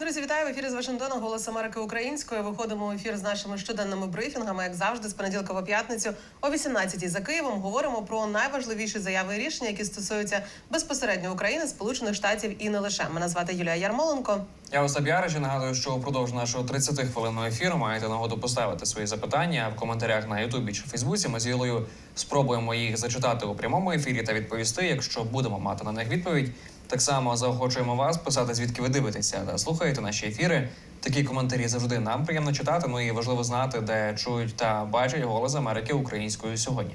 Друзі, вітаю в ефірі з Вашингтона. Голос Америки українською. Виходимо в ефір з нашими щоденними брифінгами, як завжди, з понеділка по п'ятницю о 18-й за Києвом. Говоримо про найважливіші заяви і рішення, які стосуються безпосередньо України, Сполучених Штатів і не лише. Мене звати Юлія Ярмоленко. Я Остап Ярич нагадую, що упродовж нашого 30 хвилинного ефіру маєте нагоду поставити свої запитання в коментарях на Ютубі чи Фейсбуці. Ми з Юлею спробуємо їх зачитати у прямому ефірі та відповісти, якщо будемо мати на них відповідь. Так само заохочуємо вас писати, звідки ви дивитеся та слухаєте наші ефіри. Такі коментарі завжди нам приємно читати. Ну і важливо знати, де чують та бачать голос Америки українською сьогодні.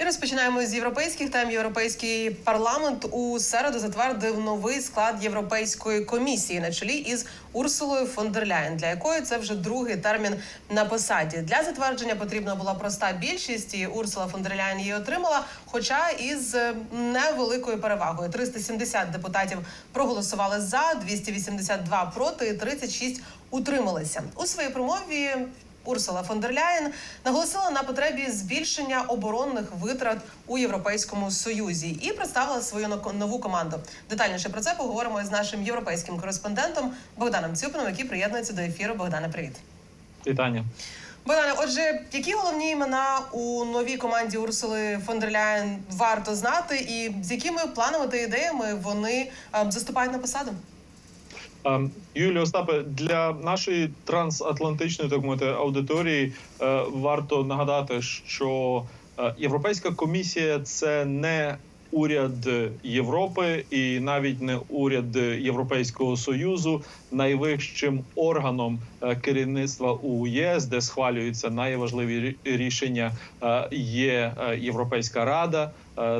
І розпочинаємо з європейських тем. Європейський парламент у середу затвердив новий склад Європейської комісії на чолі із Урсулою фон дер Ляєн, для якої це вже другий термін на посаді. Для затвердження потрібна була проста більшість, і Урсула фон дер Ляєн її отримала. Хоча із е, невеликою перевагою 370 депутатів проголосували за, 282 проти, і 36 утрималися у своїй промові. Урсула фон дер Ляєн наголосила на потребі збільшення оборонних витрат у Європейському Союзі і представила свою но- нову команду. Детальніше про це поговоримо із нашим європейським кореспондентом Богданом Цюпином, який приєднується до ефіру. Богдане, привіт. Вітання. Богдане, отже, які головні імена у новій команді Урсули фон дер Ляєн варто знати, і з якими планами та ідеями вони е, заступають на посаду? Ем, Юлія Остапе, для нашої трансатлантичної так мовити аудиторії е, варто нагадати, що е, Європейська комісія це не уряд Європи і навіть не уряд Європейського союзу. Найвищим органом е, керівництва у ЄС, де схвалюються найважливі рішення, є Європейська рада.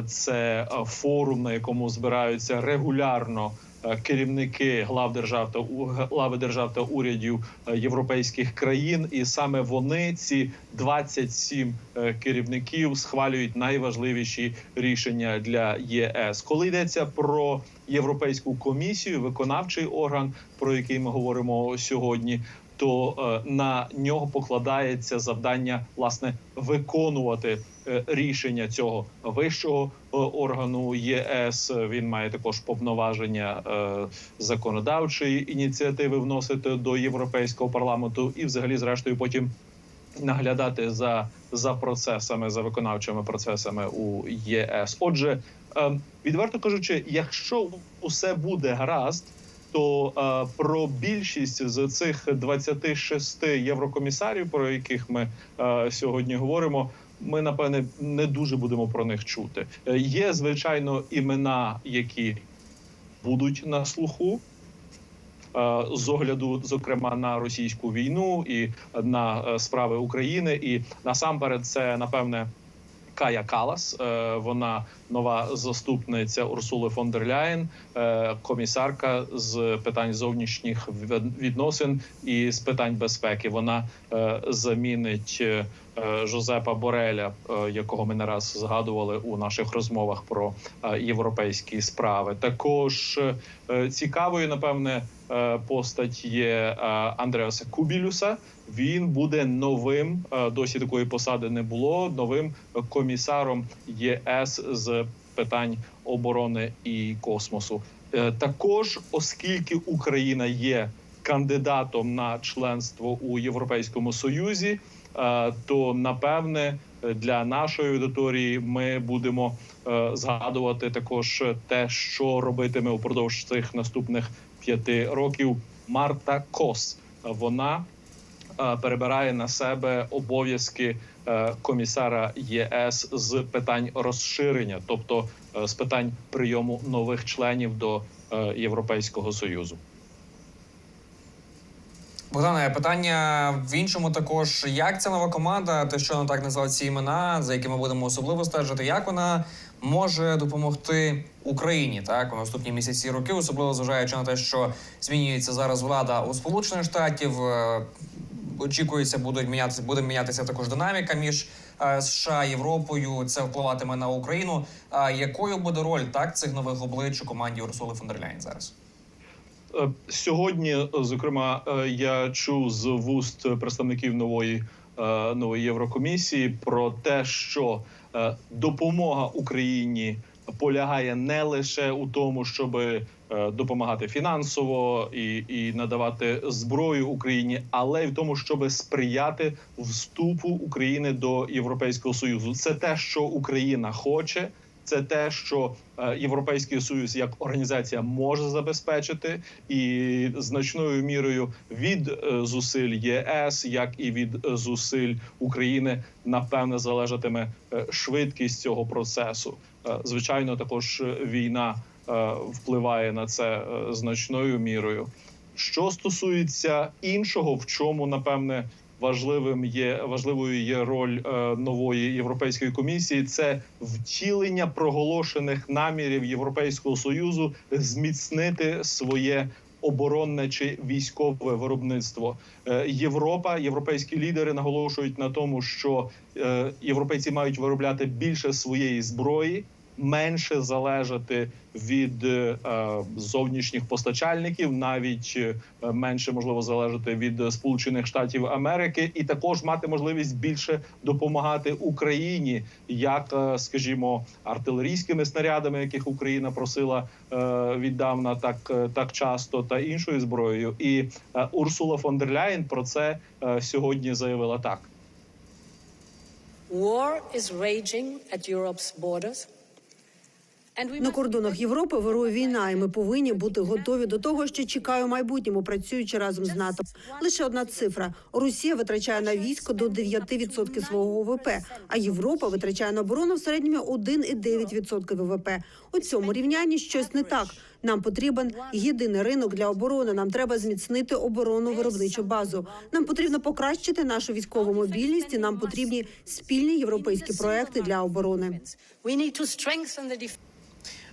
Це форум, на якому збираються регулярно керівники глав держав та глави держав та урядів е, європейських країн, і саме вони, ці 27 е, керівників, схвалюють найважливіші рішення для ЄС. Коли йдеться про європейську комісію, виконавчий орган, про який ми говоримо сьогодні. То е, на нього покладається завдання власне виконувати е, рішення цього вищого е, органу ЄС. Він має також повноваження законодавчої ініціативи вносити до європейського парламенту, і, взагалі, зрештою, потім наглядати за, за процесами, за виконавчими процесами у ЄС. Отже, е, відверто кажучи, якщо усе буде гаразд. То е, про більшість з цих 26 єврокомісарів, про яких ми е, сьогодні говоримо, ми напевне не дуже будемо про них чути. Е, є звичайно імена, які будуть на слуху. З огляду, зокрема, на російську війну і на справи України, і насамперед, це напевне Кая Калас. Е, Вона нова заступниця Урсули фон дер Ляєн, е, комісарка з питань зовнішніх від- відносин і з питань безпеки. Вона е, замінить Жозепа Бореля, е, якого ми не раз згадували у наших розмовах про е, європейські справи. Також е, цікавою, напевне, е, постать є е, Андреаса Кубілюса. Він буде новим. е, Досі такої посади не було. Новим комісаром ЄС з питань оборони і космосу. Е, Також, оскільки Україна є кандидатом на членство у Європейському Союзі, е, то напевне для нашої аудиторії ми будемо е, згадувати також те, що робитиме упродовж цих наступних п'яти років. Марта Кос вона е, перебирає на себе обов'язки е, комісара ЄС з питань розширення, тобто е, з питань прийому нових членів до е, Європейського союзу. Богдане, питання в іншому також. Як ця нова команда, ти що так назвав ці імена, за якими будемо особливо стежити, як вона може допомогти Україні так у наступні місяці роки, особливо зважаючи на те, що змінюється зараз влада у Сполучених Штатів. е, Очікується, будуть мінятися, буде мінятися також динаміка між е, США Європою. Це впливатиме на Україну. А якою буде роль так цих нових облич у команді Урсули фон дер Ляєн зараз? Е, Сьогодні, е, зокрема, е, я чув з вуст представників нової нової Єврокомісії про те, що допомога Україні полягає не лише у тому, щоб допомагати фінансово і, і надавати зброю Україні, але й в тому, щоб сприяти вступу України до Європейського союзу. Це те, що Україна хоче. Це те, що е, Європейський Союз як організація може забезпечити, і значною мірою від е, зусиль єС, як і від е, зусиль України, напевне, залежатиме швидкість цього процесу. Звичайно, також війна впливає на це значною мірою. Що стосується іншого, в чому напевне важливим є важливою є роль е, нової європейської комісії, це втілення проголошених намірів Європейського союзу зміцнити своє. Оборонне чи військове виробництво Е, Європа, європейські лідери наголошують на тому, що е, європейці мають виробляти більше своєї зброї, менше залежати від е, зовнішніх постачальників, навіть е, менше можливо залежати від Сполучених Штатів Америки, і також мати можливість більше допомагати Україні, як е, скажімо, артилерійськими снарядами, яких Україна просила віддавна, так так часто, та іншою зброєю. І Урсула фон дер Ляєн про це сьогодні заявила так. War is raging at Europe's borders. На кордонах Європи вирує війна, і ми повинні бути готові до того, що чекає у майбутньому, працюючи разом з НАТО. Лише одна цифра: Росія витрачає на військо до 9% свого ВВП, а Європа витрачає на оборону в середньому 1,9% ВВП. У цьому рівнянні щось не так. Нам потрібен єдиний ринок для оборони. Нам треба зміцнити оборонну виробничу базу. Нам потрібно покращити нашу військову мобільність. і Нам потрібні спільні європейські проекти для оборони.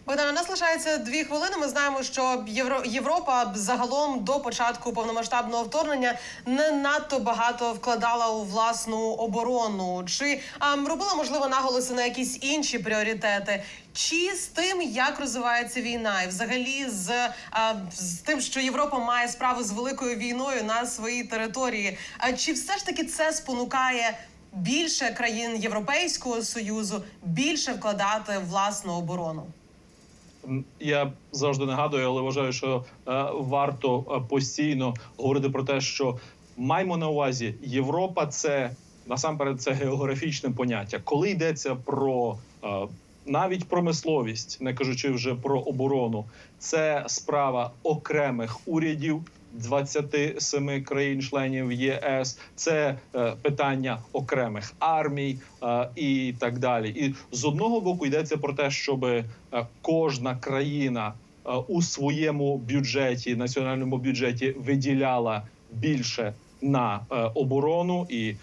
Богдан, у нас лишається дві хвилини. Ми знаємо, що Євро... Європа загалом до початку повномасштабного вторгнення не надто багато вкладала у власну оборону. Чи а, робила можливо наголоси на якісь інші пріоритети? Чи з тим, як розвивається війна, і взагалі з, а, з тим, що Європа має справу з великою війною на своїй території? А чи все ж таки це спонукає більше країн Європейського союзу більше вкладати власну оборону? Я завжди нагадую, але вважаю, що е, варто е, постійно говорити про те, що маємо на увазі Європа це насамперед це географічне поняття. Коли йдеться про е, навіть промисловість, не кажучи вже про оборону, це справа окремих урядів. 27 країн-членів ЄС, це е, питання окремих армій е, і так далі. І з одного боку йдеться про те, щоб е, кожна країна у своєму бюджеті, національному бюджеті, виділяла більше на оборону і.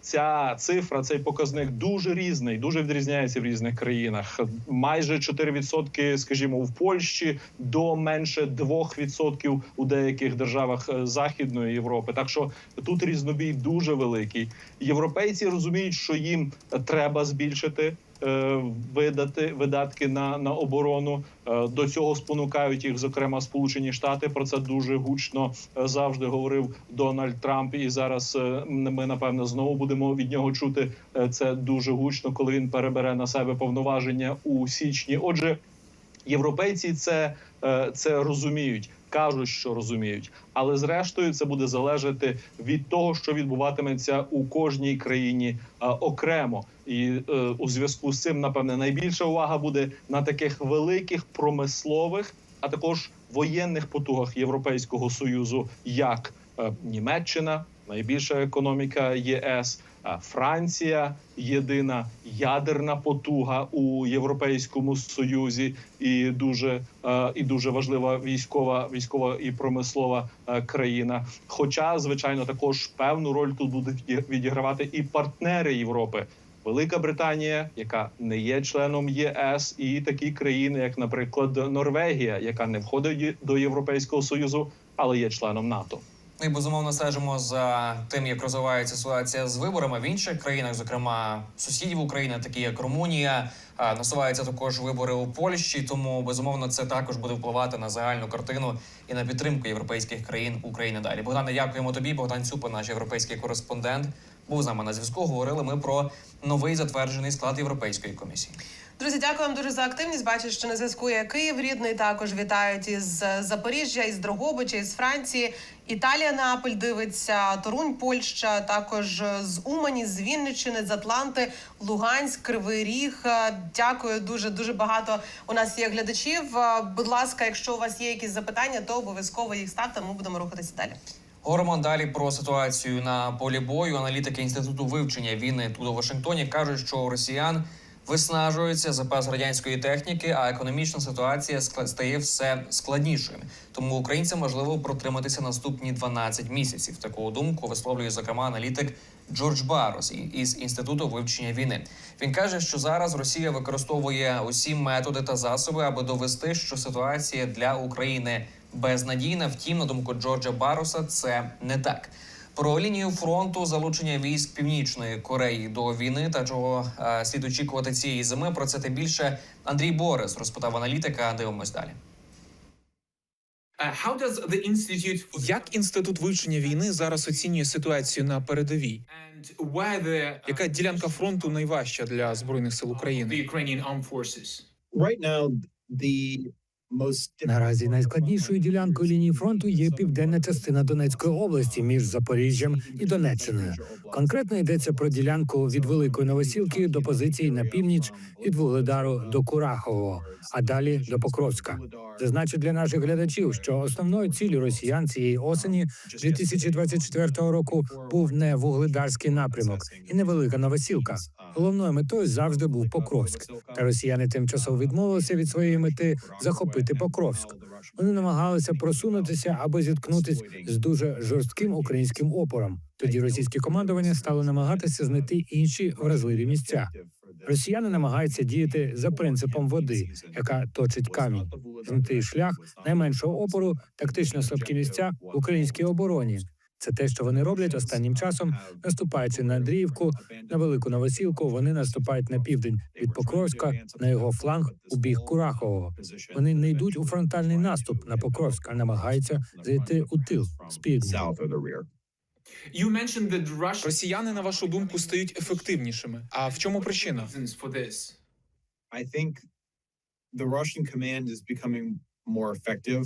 Е, Ця цифра, цей показник дуже різний, дуже відрізняється в різних країнах. Майже 4%, скажімо, в Польщі до менше 2% у деяких державах е, Західної Європи. Так що тут різнобій дуже великий. Європейці розуміють, що їм треба збільшити. Е, Видати видатки на, на оборону Е, до цього спонукають їх, зокрема Сполучені Штати. Про це дуже гучно е, завжди говорив Дональд Трамп. І зараз ми напевно знову будемо від нього чути це дуже гучно, коли він перебере на себе повноваження у січні. Отже, європейці це, це розуміють. Кажуть, що розуміють, але зрештою це буде залежати від того, що відбуватиметься у кожній країні окремо, і е, у зв'язку з цим, напевне, найбільша увага буде на таких великих промислових, а також воєнних потугах Європейського союзу, як е, Німеччина, найбільша економіка ЄС. а Франція єдина ядерна потуга у Європейському Союзі, і дуже е, і дуже важлива військова, військова і промислова е, країна. Хоча, звичайно, також певну роль тут будуть відігравати і партнери Європи. Велика Британія, яка не є членом ЄС, і такі країни, як, наприклад, Норвегія, яка не входить до Європейського союзу, але є членом НАТО. Ми безумовно стежимо за тим, як розвивається ситуація з виборами в інших країнах, зокрема сусідів України, такі як Румунія. Насуваються також вибори у Польщі, тому безумовно це також буде впливати на загальну картину і на підтримку європейських країн України далі. Богдане, дякуємо тобі. Богдан Цюпа, наш європейський кореспондент, був з нами на зв'язку. Говорили ми про новий затверджений склад європейської комісії. Друзі, дякую вам дуже за активність. Бачу, що на зв'язку є Київ рідний. Також вітають із Запоріжжя, із Дрогобича, із Франції. Італія Неаполь дивиться, Торунь, Польща, також з Умані, з Вінниччини, з Атланти, Луганськ, Кривий Ріг. Е, Дякую дуже дуже багато. У нас є глядачів. Е, Будь ласка, якщо у вас є якісь запитання, то обов'язково їх ставте. Ми будемо рухатися далі. Говоримо далі про ситуацію на полі бою. Аналітики інституту вивчення війни тут у Вашингтоні кажуть, що у росіян виснажується запас радянської техніки, а економічна ситуація стає все складнішою. Тому українцям можливо протриматися наступні 12 місяців. Таку думку висловлює зокрема аналітик Джордж Барос із інституту вивчення війни. Він каже, що зараз Росія використовує усі методи та засоби, аби довести, що ситуація для України безнадійна. Втім, на думку Джорджа Бароса, це не так. Про лінію фронту залучення військ Північної Кореї до війни та чого е, слід очікувати цієї зими. Про це та більше Андрій Борис розпитав аналітика. Дивимось далі. How does the Institute Як інститут вивчення війни зараз оцінює ситуацію на передовій? and where the uh, Яка ділянка фронту найважча для збройних сил the України? Ukrainian armed forces? right now the Наразі найскладнішою ділянкою лінії фронту є південна частина Донецької області між Запоріжжям і Донеччиною. Конкретно йдеться про ділянку від Великої Новосілки до позицій на північ від Вугледару до Курахового, а далі до Покровська. Зазначу для наших глядачів, що основною ціллю росіян цієї осені 2024 року був не вугледарський напрямок і не велика новосілка. Головною метою завжди був Покровськ. Та росіяни тимчасово відмовилися від своєї мети захопити Покровськ. Вони намагалися просунутися або зіткнутися з дуже жорстким українським опором. Тоді російське командування стало намагатися знайти інші вразливі місця. Росіяни намагаються діяти за принципом води, яка точить камінь, знайти шлях найменшого опору, тактично слабкі місця в українській обороні. Це те, що вони роблять останнім часом, наступаючи на Андріївку, на велику новосілку. Вони наступають на південь від Покровська на його фланг у бік Курахового. Вони не йдуть у фронтальний наступ на Покровськ, а намагаються зайти у тил з півдня. Росіяни, на вашу думку, стають ефективнішими. А в чому причина? I think the Russian command is becoming more effective.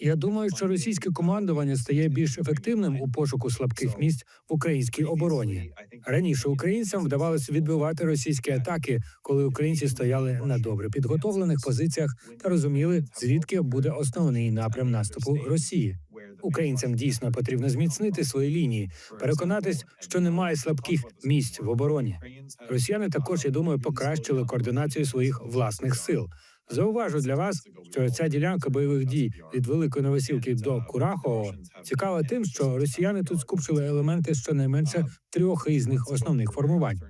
Я думаю, що російське командування стає більш ефективним у пошуку слабких місць в українській обороні. Раніше українцям вдавалося відбивати російські атаки, коли українці стояли на добре підготовлених позиціях та розуміли, звідки буде основний напрям наступу Росії. Українцям дійсно потрібно зміцнити свої лінії, переконатись, що немає слабких місць в обороні. Росіяни також, я думаю, покращили координацію своїх власних сил. Зауважу для вас, що ця ділянка бойових дій від Великої Новосілки до Курахового цікава тим, що росіяни тут скупчили елементи щонайменше трьох різних основних формувань.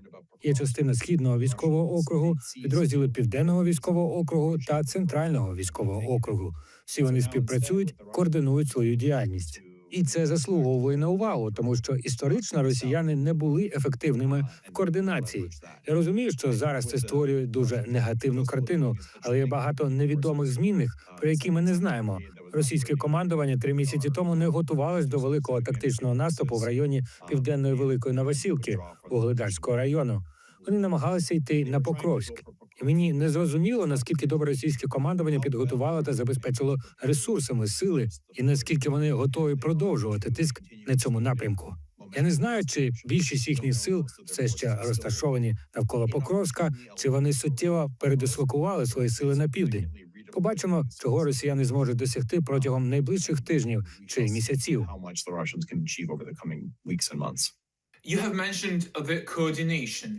Є частина східного військового округу, підрозділи південного військового округу та центрального військового округу. Всі вони співпрацюють, координують свою діяльність. І це заслуговує на увагу, тому що історично росіяни не були ефективними в координації. Я розумію, що зараз це створює дуже негативну картину, але є багато невідомих змінних, про які ми не знаємо. Російське командування три місяці тому не готувалось до великого тактичного наступу в районі південної великої Новосілки Вугледарського району. Вони намагалися йти на Покровськ. Мені не зрозуміло, наскільки добре російське командування підготувало та забезпечило ресурсами сили, і наскільки вони готові продовжувати тиск на цьому напрямку. Я не знаю, чи більшість їхніх сил все ще розташовані навколо Покровська, чи вони суттєво передислокували свої сили на південь. Побачимо, чого росіяни зможуть досягти протягом найближчих тижнів чи місяців.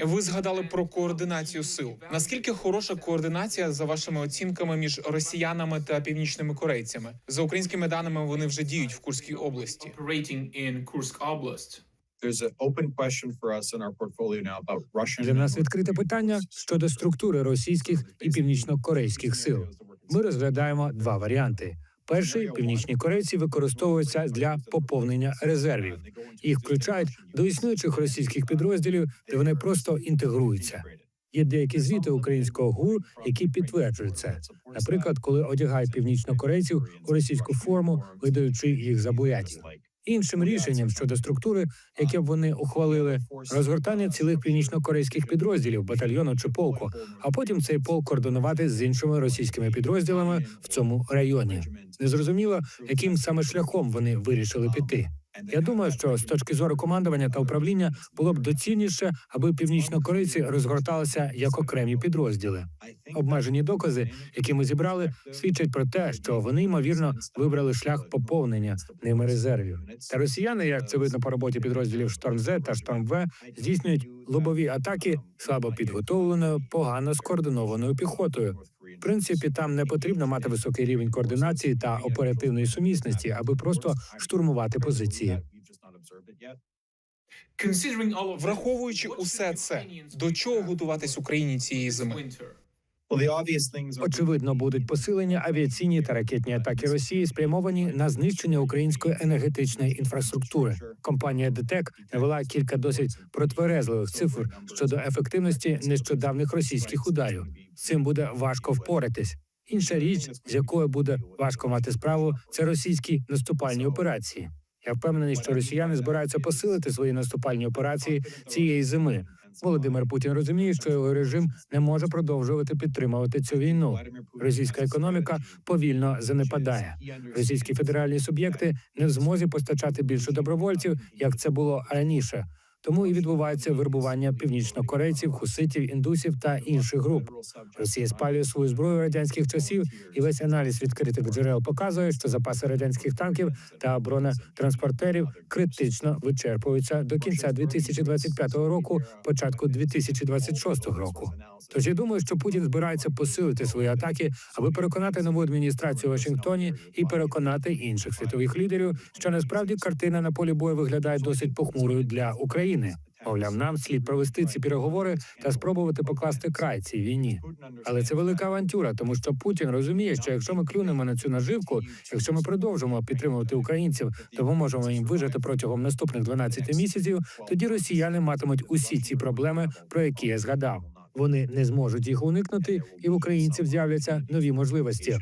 Ви згадали про координацію сил. Наскільки хороша координація за вашими оцінками між росіянами та північними корейцями? За українськими даними, вони вже діють в Курській області. Operating in Kursk Oblast. There's an open question for us in our portfolio now about Russian. Для нас відкрите питання щодо структури російських і північно-корейських сил. Ми розглядаємо два варіанти. Перший північні корейці використовуються для поповнення резервів. Їх включають до існуючих російських підрозділів, де вони просто інтегруються. Є деякі звіти українського ГУР, які підтверджують це. Наприклад, коли одягають північнокорейців у російську форму, видаючи їх за боятів. Іншим рішенням щодо структури, яке б вони ухвалили, розгортання цілих північно-корейських підрозділів, батальйону чи полку, а потім цей полк координувати з іншими російськими підрозділами в цьому районі. Незрозуміло, яким саме шляхом вони вирішили піти. Я думаю, що з точки зору командування та управління було б доцільніше, аби північнокорейці розгорталися як окремі підрозділи. Обмежені докази, які ми зібрали, свідчать про те, що вони ймовірно вибрали шлях поповнення ними резервів. Та росіяни, як це видно по роботі підрозділів Шторм З та Шторм В, здійснюють лобові атаки слабо підготовленою, погано скоординованою піхотою. В принципі, там не потрібно мати високий рівень координації та оперативної сумісності, аби просто штурмувати позиції. Враховуючи усе це, до чого готуватись Україні цієї зими? Очевидно, будуть посилені авіаційні та ракетні атаки Росії, спрямовані на знищення української енергетичної інфраструктури. Компанія ДТЕК навела кілька досить протверезливих цифр щодо ефективності нещодавних російських ударів. З цим буде важко впоратись. Інша річ, з якою буде важко мати справу, це російські наступальні операції. Я впевнений, що росіяни збираються посилити свої наступальні операції цієї зими. Володимир Путін розуміє, що його режим не може продовжувати підтримувати цю війну. Російська економіка повільно занепадає. Російські федеральні суб'єкти не в змозі постачати більше добровольців, як це було раніше. Тому і відбувається вербування північнокорейців, хуситів, індусів та інших груп. Росія спалює свою зброю радянських часів, і весь аналіз відкритих джерел показує, що запаси радянських танків та бронетранспортерів критично вичерпуються до кінця 2025 року, початку 2026 року. Тож я думаю, що Путін збирається посилити свої атаки, аби переконати нову адміністрацію у Вашингтоні і переконати інших світових лідерів, що насправді картина на полі бою виглядає досить похмурою для України. Мовляв, нам слід провести ці переговори та спробувати покласти край цій війні. Але це велика авантюра, тому що Путін розуміє, що якщо ми клюнемо на цю наживку, якщо ми продовжимо підтримувати українців, допоможемо їм вижити протягом наступних 12 місяців, тоді росіяни матимуть усі ці проблеми, про які я згадав. Вони не зможуть їх уникнути, і в українців з'являться нові можливості.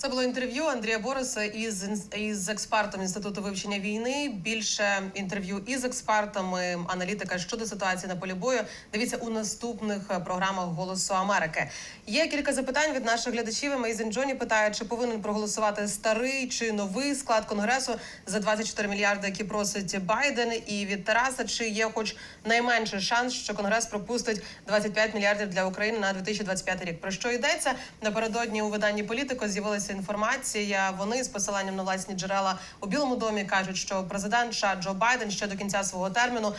Це було інтерв'ю Андрія Бориса із із експертом інституту вивчення війни. Більше інтерв'ю із експертами, аналітика щодо ситуації на полі бою. Дивіться у наступних е, програмах Голосу Америки. Є кілька запитань від наших глядачів. Мейзен Джоні питає, чи повинен проголосувати старий чи новий склад конгресу за 24 мільярди, які просить Байден. І від Тараса, чи є хоч найменший шанс, що конгрес пропустить 25 мільярдів для України на 2025 рік. Про що йдеться напередодні у виданні політико з'явилася інформація. Вони з посиланням на власні джерела у Білому домі кажуть, що президент США Джо Байден ще до кінця свого терміну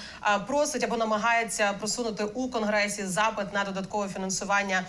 просить або намагається просунути у конгресі запит на додаткове фінансування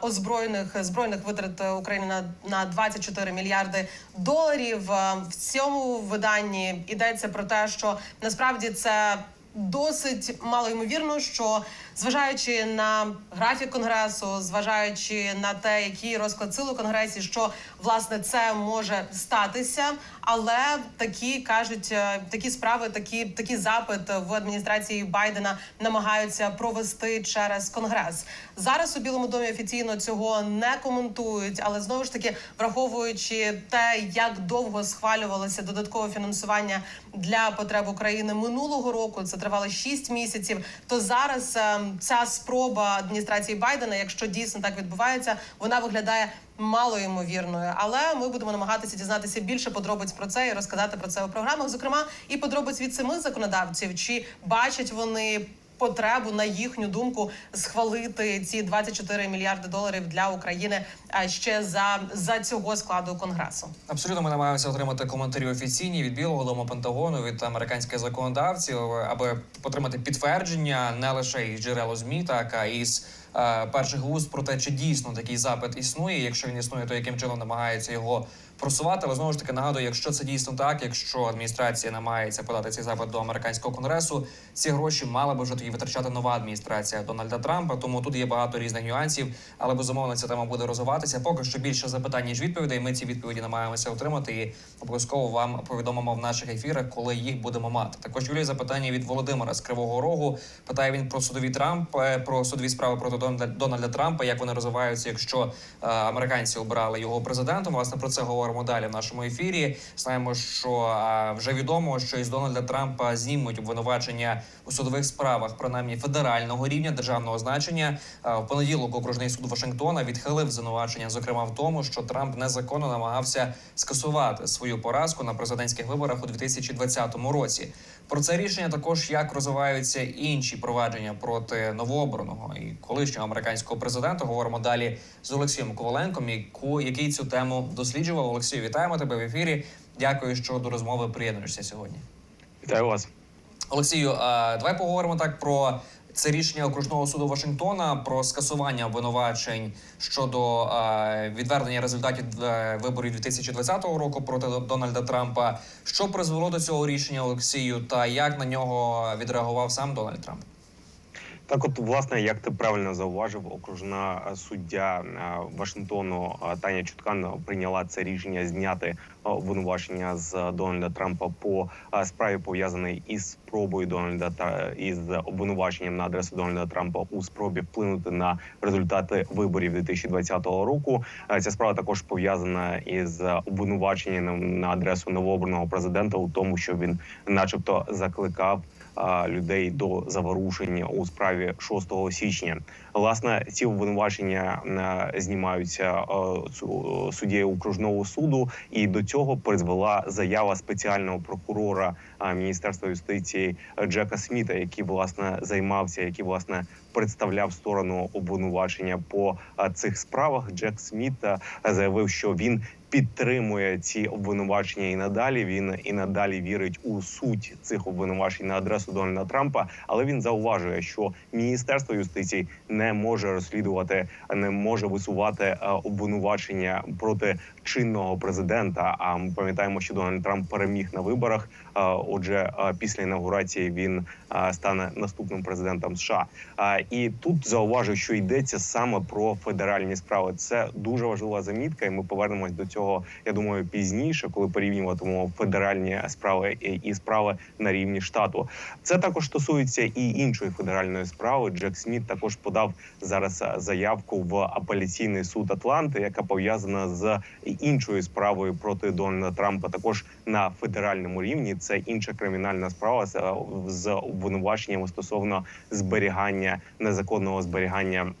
озброєних збройних витрат України на, на 24 мільярди доларів. В цьому виданні йдеться про те, що насправді це. Досить мало ймовірно, що зважаючи на графік конгресу, зважаючи на те, який розклад сил у конгресі, що власне це може статися, але такі кажуть, е, такі справи, такі такі запит в адміністрації Байдена намагаються провести через конгрес. Зараз у Білому домі офіційно цього не коментують, але знову ж таки, враховуючи те, як довго схвалювалося додаткове фінансування для потреб України минулого року, це тривало 6 місяців. То зараз е, ця спроба адміністрації Байдена, якщо дійсно так відбувається, вона виглядає малоймовірною. Але ми будемо намагатися дізнатися більше подробиць про це і розказати про це у програмах. Зокрема, і подробиць від самих законодавців, чи бачать вони. Потребу на їхню думку схвалити ці 24 мільярди доларів для України ще за, за цього складу конгресу. Абсолютно, ми намагаємося отримати коментарі офіційні від Білого Дому Пентагону від американських законодавців, аби отримати підтвердження не лише із джерел змі, так а із е, перших вуст про те, чи дійсно такий запит існує. Якщо він існує, то яким чином намагається його просувати. Але знову ж таки нагадую, якщо це дійсно так, якщо адміністрація намагається подати цей запит до американського конгресу, ці гроші мала би вже тоді витрачати нова адміністрація Дональда Трампа. Тому тут є багато різних нюансів, але безумовно ця тема буде розвиватися. Поки що більше запитань ніж відповідей. Ми ці відповіді намагаємося отримати і обов'язково вам повідомимо в наших ефірах, коли їх будемо мати. Також Юлія запитання від Володимира з Кривого Рогу. Питає він про судові Трамп, е, про судові справи проти Дональда, Трампа, як вони розвиваються, якщо е, американці обрали його президентом. Власне про це говорить поговоримо далі в нашому ефірі. Знаємо, що вже відомо, що із Дональда Трампа знімуть обвинувачення у судових справах, принаймні федерального рівня державного значення. В понеділок окружний суд Вашингтона відхилив звинувачення, зокрема в тому, що Трамп незаконно намагався скасувати свою поразку на президентських виборах у 2020 році. Про це рішення також як розвиваються інші провадження проти новообраного і колишнього американського президента. Говоримо далі з Олексієм Коваленком, який цю тему досліджував. Олексію, вітаємо тебе в ефірі. Дякую, що до розмови приєднуєшся сьогодні. Вітаю вас. Олексію, давай поговоримо так про це рішення окружного суду Вашингтона про скасування обвинувачень щодо е, відвернення результатів е, виборів 2020 року проти Дональда Трампа. Що призвело до цього рішення Олексію, та як на нього відреагував сам Дональд Трамп? Так, от власне, як ти правильно зауважив, окружна е, суддя е, Вашингтону е, Таня Чуткан прийняла це рішення зняти обвинувачення з Дональда Трампа по справі пов'язаний із спробою Дональда та із обвинуваченням на адресу Дональда Трампа у спробі вплинути на результати виборів 2020 року. Ця справа також пов'язана із обвинуваченням на адресу новообраного президента у тому, що він, начебто, закликав людей до заворушення у справі 6 січня. Власне, ці обвинувачення е, знімаються е, су- суддєю окружного суду, і до цього призвела заява спеціального прокурора Міністерства юстиції Джека Сміта, який власне займався, який власне представляв сторону обвинувачення по цих справах. Джек Сміт е, заявив, що він підтримує ці обвинувачення і надалі. Він і надалі вірить у суть цих обвинувачень на адресу Дональда Трампа. Але він зауважує, що міністерство юстиції не може розслідувати, не може висувати е, обвинувачення проти чинного президента. А ми пам'ятаємо, що Дональд Трамп переміг на виборах. Е, Отже, е, після інаугурації він е, стане наступним президентом США. І тут зауважив, що йдеться саме про федеральні справи. Це дуже важлива замітка, і ми повернемось до цього. Я думаю, пізніше, коли порівнюватимемо федеральні справи і, справи на рівні штату. Це також стосується і іншої федеральної справи. Джек Сміт також подав зараз заявку в апеляційний суд Атланти, яка пов'язана з іншою справою проти Дональда Трампа. Також на федеральному рівні це інша кримінальна справа з, обвинуваченням стосовно зберігання незаконного зберігання.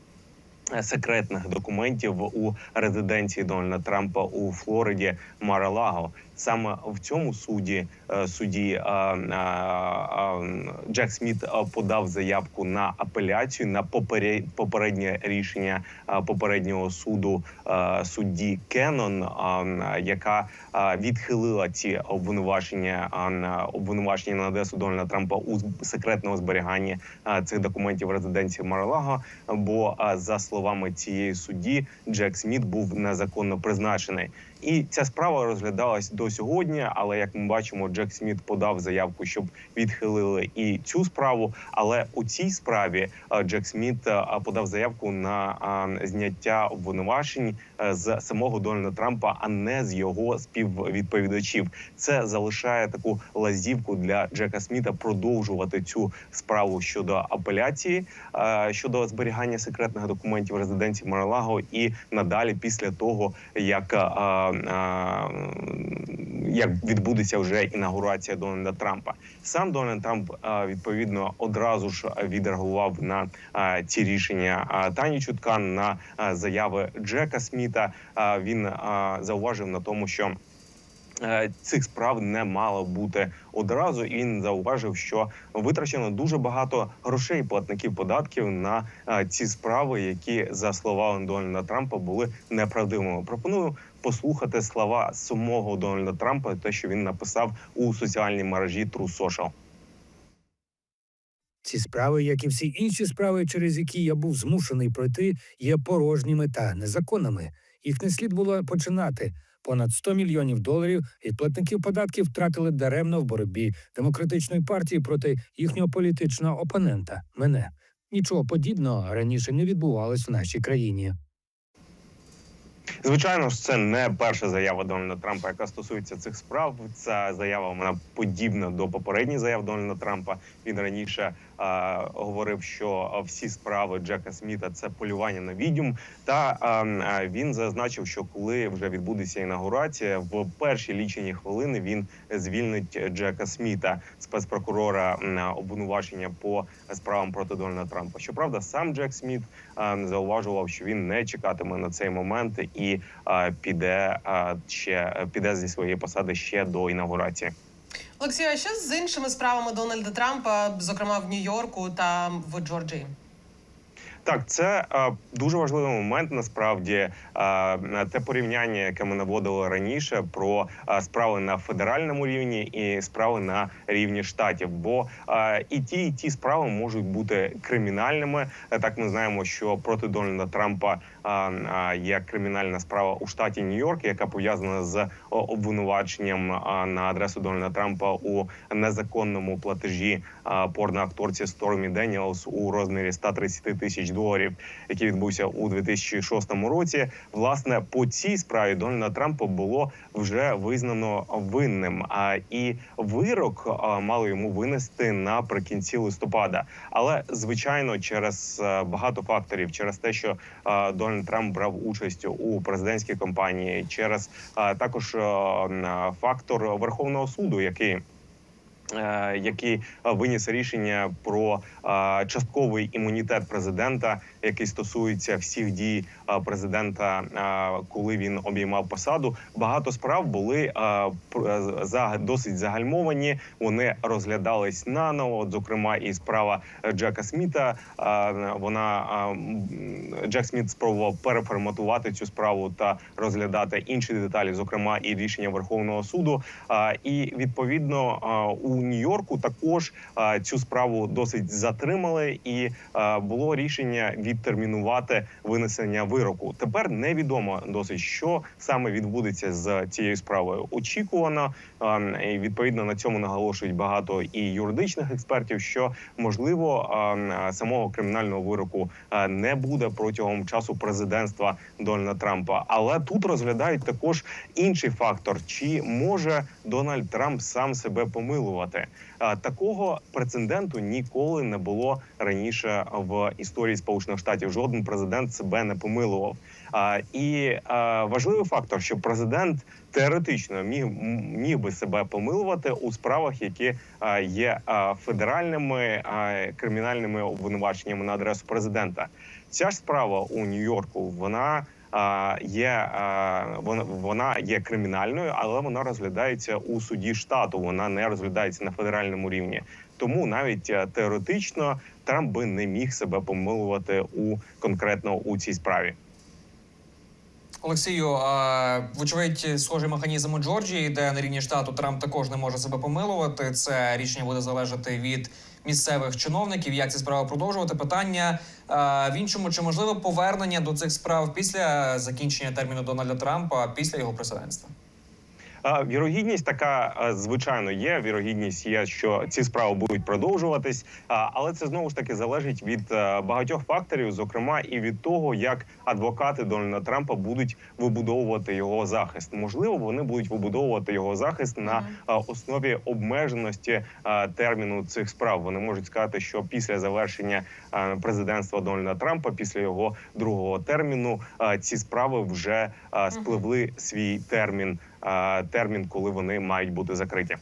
е, Секретних документів у резиденції Дональда Трампа у Флориді Маралаго. Саме в цьому суді е, судді е, е, Джек Сміт подав заявку на апеляцію на попере- попереднє рішення попереднього суду судді Кеннон, яка відхилила ці обвинувачення обвинувачення на адресу Дональда Трампа у з- секретному зберіганні е, цих документів резиденції Маралаго. Бо за словами цієї судді, Джек Сміт був незаконно призначений. І ця справа розглядалась до сьогодні. Але як ми бачимо, Джек Сміт подав заявку, щоб відхилили і цю справу. Але у цій справі е, Джек Сміт е, подав заявку на е, зняття обвинувачень з самого Дональда Трампа, а не з його співвідповідачів. Це залишає таку лазівку для Джека Сміта продовжувати цю справу щодо апеляції, щодо зберігання секретних документів резиденції Маралаго, і надалі після того як. Як відбудеться вже інаугурація Дональда Трампа, сам Дональд Трамп відповідно одразу ж відреагував на ці рішення Тані Чуткан на заяви Джека Сміта. Він зауважив на тому, що цих справ не мало бути одразу. І він зауважив, що витрачено дуже багато грошей платників податків на е, ці справи, які за словами Дональда Трампа були неправдивими. Пропоную послухати слова самого Дональда Трампа, те, що він написав у соціальній мережі True Social. Ці справи, як і всі інші справи, через які я був змушений пройти, є порожніми та незаконними. Їх не слід було починати. Понад 100 мільйонів доларів від платників податків втратили даремно в боротьбі демократичної партії проти їхнього політичного опонента. Мене нічого подібного раніше не відбувалось в нашій країні. Звичайно ж, це не перша заява Дональда Трампа, яка стосується цих справ. Ця заява вона подібна до попередніх заяв Дональда Трампа. Він раніше говорив, що всі справи Джека Сміта це полювання на відьом. Та е, е, він зазначив, що коли вже відбудеться інаугурація, в перші лічені хвилини він звільнить Джека Сміта, спецпрокурора обвинувачення по справам проти Дональда Трампа. Щоправда, сам Джек Сміт е, зауважував, що він не чекатиме на цей момент і е, піде е, ще піде зі своєї посади ще до інаугурації. Олексію, а що з іншими справами Дональда Трампа, зокрема в Нью-Йорку та в Джорджії? Так, це е, дуже важливий момент. Насправді е, те порівняння, яке ми наводили раніше, про е, справи на федеральному рівні і справи на рівні штатів. Бо е, і ті, і ті справи можуть бути кримінальними. Е, Так ми знаємо, що проти Дональда Трампа є кримінальна справа у штаті Нью-Йорк, яка пов'язана з обвинуваченням е, на адресу Дональда Трампа у незаконному платежі е, порноакторці Стормі Деніелс у розмірі 130 тисяч доларів, який відбувся у 2006 році. Власне, по цій справі Дональда Трампа було вже визнано винним. І вирок мали йому винести наприкінці листопада. Але звичайно, через е, багато факторів, через те, що е, Дональд Трамп брав участь у президентській кампанії, через е, також е, е, фактор Верховного суду, який який е, виніс рішення про е, частковий імунітет президента, який стосується всіх дій е, президента, е, коли він обіймав посаду. Багато справ були е, досить загальмовані. Вони розглядались наново. Зокрема, і справа Джека Сміта. е, Вона е, Джек Сміт спробував переформатувати цю справу та розглядати інші деталі, зокрема і рішення Верховного суду. І відповідно у Нью-Йорку також цю справу досить затримали, і було рішення відтермінувати винесення вироку. Тепер невідомо досить, що саме відбудеться з цією справою. Очікувано і відповідно на цьому наголошують багато і юридичних експертів, що можливо самого кримінального вироку не буде протягом часу президентства Дональда Трампа. Але тут розглядають також інший фактор: чи може Дональд Трамп сам себе помилувати? А, Такого прецеденту ніколи не було раніше в історії Сполучених Штатів. Жоден президент себе не помилував. І важливий фактор, що президент теоретично міг міг би себе помилувати у справах, які є федеральними кримінальними обвинуваченнями на адресу президента. Ця ж справа у Нью-Йорку вона є вона, є кримінальною, але вона розглядається у суді штату. Вона не розглядається на федеральному рівні. Тому навіть е, теоретично Трамп би не міг себе помилувати у конкретно у цій справі. Олексію, вочевидь, схожий механізм у Джорджії, де на рівні штату Трамп також не може себе помилувати. Це рішення буде залежати від місцевих чиновників. Як ці справи продовжувати? Питання а, в іншому, чи можливе повернення до цих справ після закінчення терміну Дональда Трампа після його президентства? Вірогідність така е, звичайно є. Вірогідність є, що ці справи будуть продовжуватись, але це знову ж таки залежить від е, багатьох факторів, зокрема і від того, як адвокати Дональда Трампа будуть вибудовувати його захист. Можливо, вони будуть вибудовувати його захист на е, основі обмеженості терміну цих справ. Вони можуть сказати, що після завершення президентства Дональда Трампа, після його другого терміну, ці справи вже спливли свій термін термін, коли вони мають бути закриті.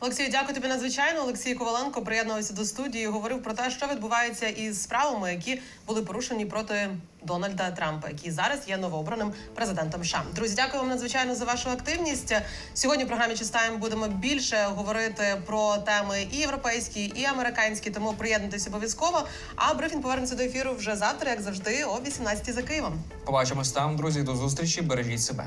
Олексію, дякую тобі надзвичайно. Олексій Коваленко приєднувався до студії. і Говорив про те, що відбувається із справами, які були порушені проти Дональда Трампа, який зараз є новообраним президентом США. Друзі, дякую вам надзвичайно за вашу активність. Сьогодні в програмі «Чистаємо» будемо більше говорити про теми і європейські, і американські. Тому приєднуйтесь обов'язково. А брифінг повернеться до ефіру вже завтра, як завжди, о 18 за Києвом. Побачимось там, друзі. До зустрічі. Бережіть себе.